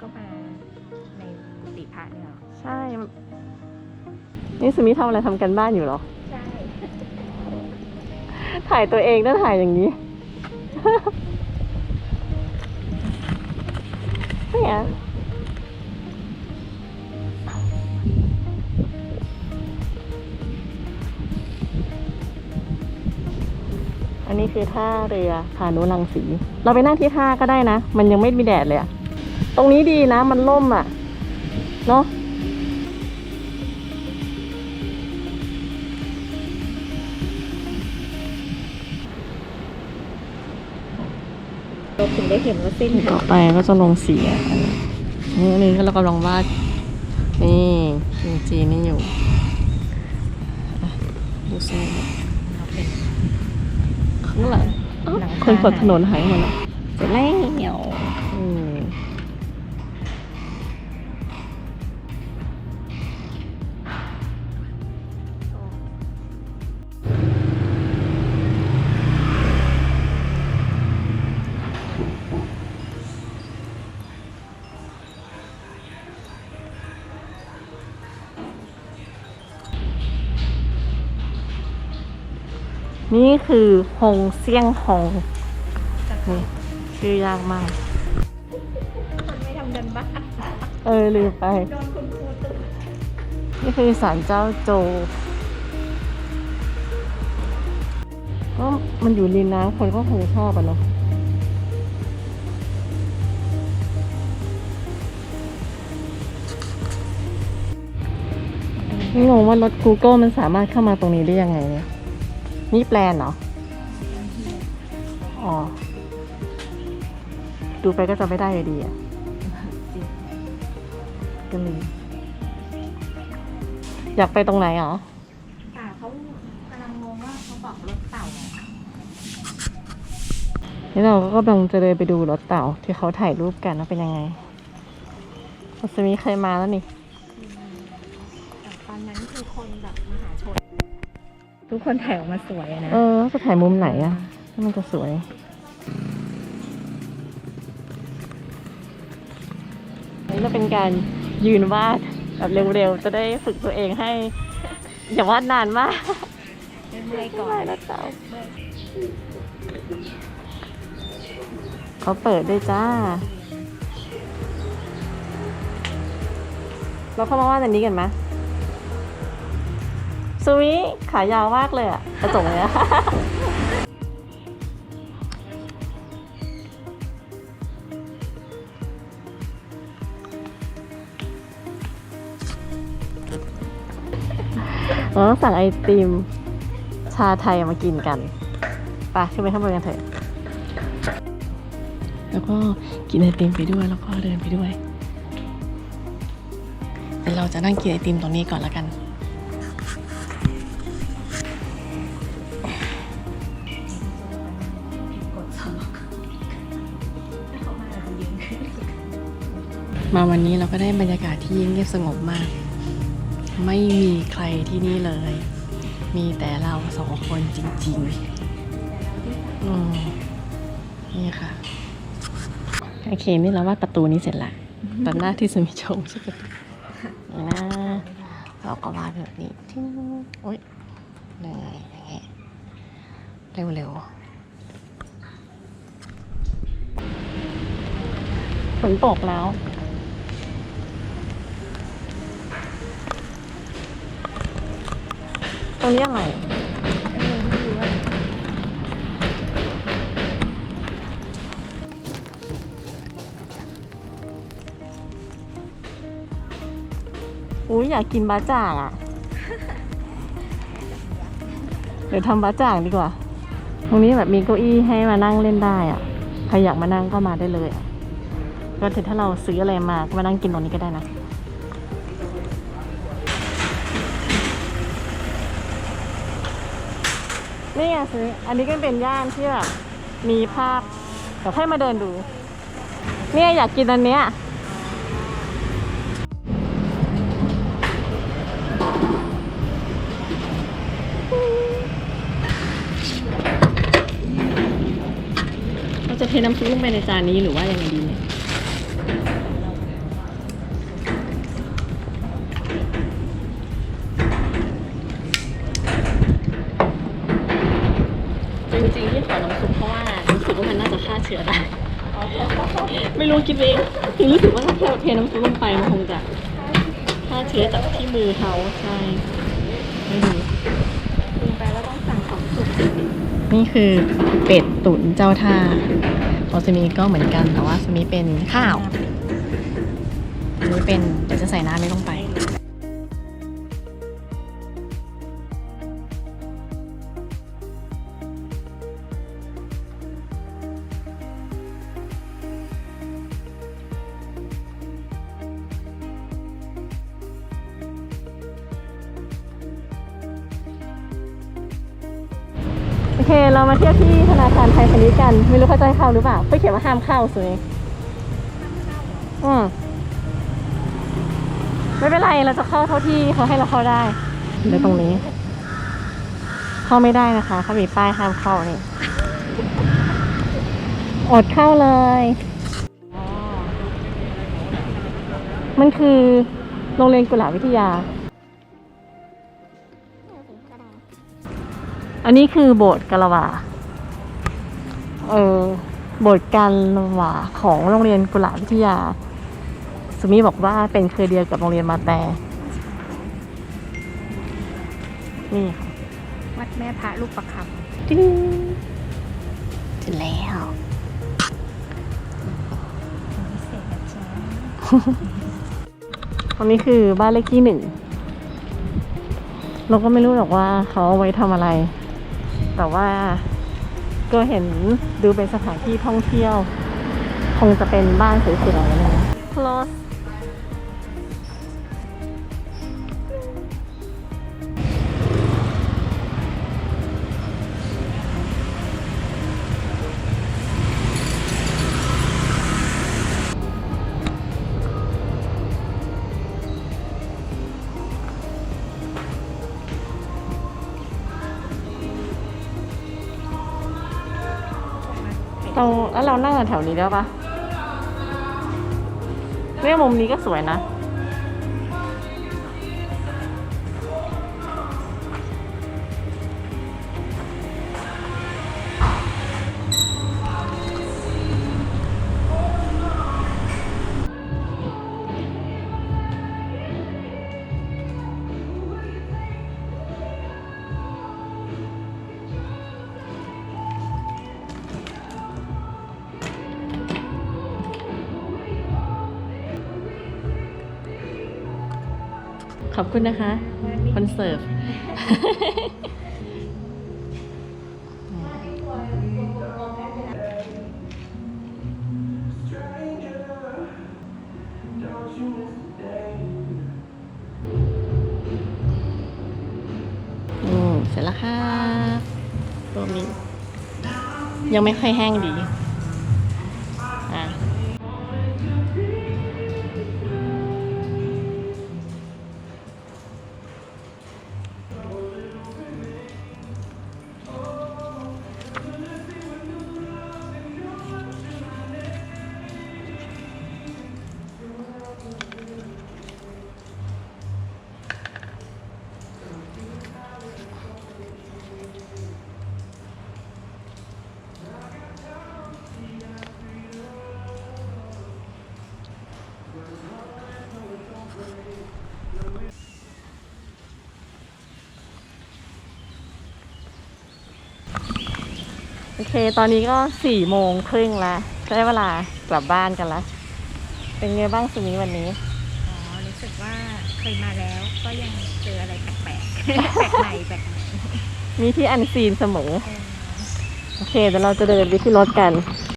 ก็มาในกุฏิพระเนี่ยเหรอใช่ นี่สมิทำอะไรทำกันบ้านอยู่เหรอ ใช่ ถ่ายตัวเองแล้วถ่ายอย่างนี้ไม่อะอันนี้คือท่าเรือพานุรังสี เราไปนั่งที่ท่าก็ได้นะ มันยังไม่มีแดดเลยอะต รงนี้ดีนะ มันล่มอะเนาะเราถึงได้เห็นว่าเส้นต่อไปก็จะลงสีอะนี่อันนี้เรากำลังวาดนี่จริงจีนนี่อยู่อะดูสิเราเป็นข้างหลังอ้าวหลังคาคนกดถนนหายหมดแล้วเสร็จแล้ว นี่คือฮงเซี่ยงฮงนี่ชื่อยากมากคนไม่ทำกันบ้านเออลืมไป โดนคุณครูตึกนี่คือศาลเจ้าโจก็มันอยู่ริมน้ำคนก็คงชอบอะเนาะนี่งงว่ารถ Google มันสามารถเข้ามาตรงนี้ได้ยังไงเนี่ย นี่แปลนเหรอ อ๋อ ดูไปก็จะไม่ได้อยู่ดีอะก็เลยอยากไปตรงไหนเหรอค่ะเขากำลังงงว่าเขาบอกรถเต่านี่เราก็กำลังจะเดินไปดูรถเต่าที่เขาถ่ายรูปกันว่าเป็นยังไงอัศมีเคยมาแล้วนี่ ทุกคนถ่ายออกมาสวยอะนะ เออจะถ่ายมุมไหนอะถ้ามันจะสวยนี่จะเป็นการยืนวาดแบบเร็วๆ จะได้ฝึกตัวเองให้ อย่าวาดนานมากเมื่อยก่อนวาดรถเต่าเขาเปิดด้วยจ้า เราเข้ามาวาดอันนี้กันไหม สวิขายาวมากเลยอะกระจกเนี้ยเราต้องสั่งไอติม ชาไทยมากินกันไปขึ้นไปข้างบนกันเถอะ แล้วก็กินไอติมไปด้วยแล้วก็เดินไปด้วยเดี๋ยวเราจะนั่งกินไอติมตรงนี้ก่อนแล้วกัน มาวันนี้เราก็ได้บรรยากาศที่เงียบสงบมาก ไม่มีใครที่นี่เลย มีแต่เราสองคนจริงๆอืมนี่ค่ะ โอเค นี่เราวาดประตูนี้เสร็จละตอนหน้าที่สมิชงใช่ประตูนี่นะ เราก็วาดแบบนี้ทิ้งโอ๊ยเหนื่อยอย่างเงี้ยเร็วๆฝนตกแล้ว ตรงนี้อะไรเออไม่รู้ว่าอุ้ยอยากกินบะจ่างอะ เดี๋ยวทำบะจ่างดีกว่า ตรงนี้แบบมีเก้าอี้ให้มานั่งเล่นได้อะ ใครอยากมานั่งก็มาได้เลยอะก็ถึงถ้าเราซื้ออะไรมาก็มานั่งกินตรงนี้ก็ได้นะ นี่ไงซื้อ อันนี้ก็เป็นย่านที่แบบมีภาพเดี๋ยวให้มาเดินดู เนี่ยอยากกินอันเนี้ยเราจะเทน้ำซุปลงไปในจานนี้หรือว่ายังไงดีเนี่ย ที่ขอน้ำซุปเพราะว่ารู้สึกว่ามันน่าจะฆ่าเชื้อได้ ไม่รู้คิดเองถึงรู้สึกว่าถ้าเทน้ำซุปลงไปมันคงจะฆ่าเชื้อจากที่มือเขาใช่ไม่รู้กินไปแล้วต้องสั่งของสุกนี่คือเป็ดตุ๋นเจ้าท่าของสมีก็เหมือนกันแต่ว่าสมีเป็นข้าวอันนี้เป็นเดี๋ยวจะใส่น้ำนี้ลงไป เคเรามาเที่ยวที่ธนาคารไทยพาณิชย์กัน ไม่รู้เขาจะให้เข้าหรือเปล่าไปเขียนว่าห้ามเข้าสวยอืมไม่เป็นไรเราจะเข้าเท่าที่เขาให้เราเข้าได้เดี๋ยวตรงนี้ เข้าไม่ได้นะคะเขามีป้ายห้ามเข้านี่อดเข้าเลย มันคือโรงเรียนกุหลาบวิทยา อันนี้คือโบสถ์กาละวาเออ โบสถ์กาละวาของโรงเรียนกุหลาบวิทยา สุมีบอกว่าเป็นเครือเดียวกับโรงเรียนมาแต่ นี่ค่ะ วัดแม่พระลูกประคติ๊งถึงแล้วำพิเศษแบบช้าตรงนี้คือบ้านเลขที่หนึ่งเราก็ไม่รู้หรอกว่าเขาเอาไว้ทำอะไร แต่ว่าก็เห็นดูเป็นสถานที่ท่องเที่ยว คงจะเป็นบ้านสวยๆนะ Close เราแล้วเรานั่งแถวนี้ได้ปะเนี่ยมุมนี้ก็สวยนะ ขอบคุณนะคะ คนเสิร์ฟอืมเสร็จแล้วค่ะตัวนี้ยังไม่ค่อยแห้งดี โอเค ตอนนี้ก็สี่โมงครึ่งแล้วได้เวลากลับบ้านกันแล้วเป็นไงบ้างสุนี้วันนี้ อ๋อ รู้สึกว่าเคยมาแล้วก็ยังเจออะไรแปลกๆ แปลกใหม่แปลกใหม่มีที่อันซีนเสมอ เออ โอเคเดี๋ยวเราจะเดินไปที่รถกัน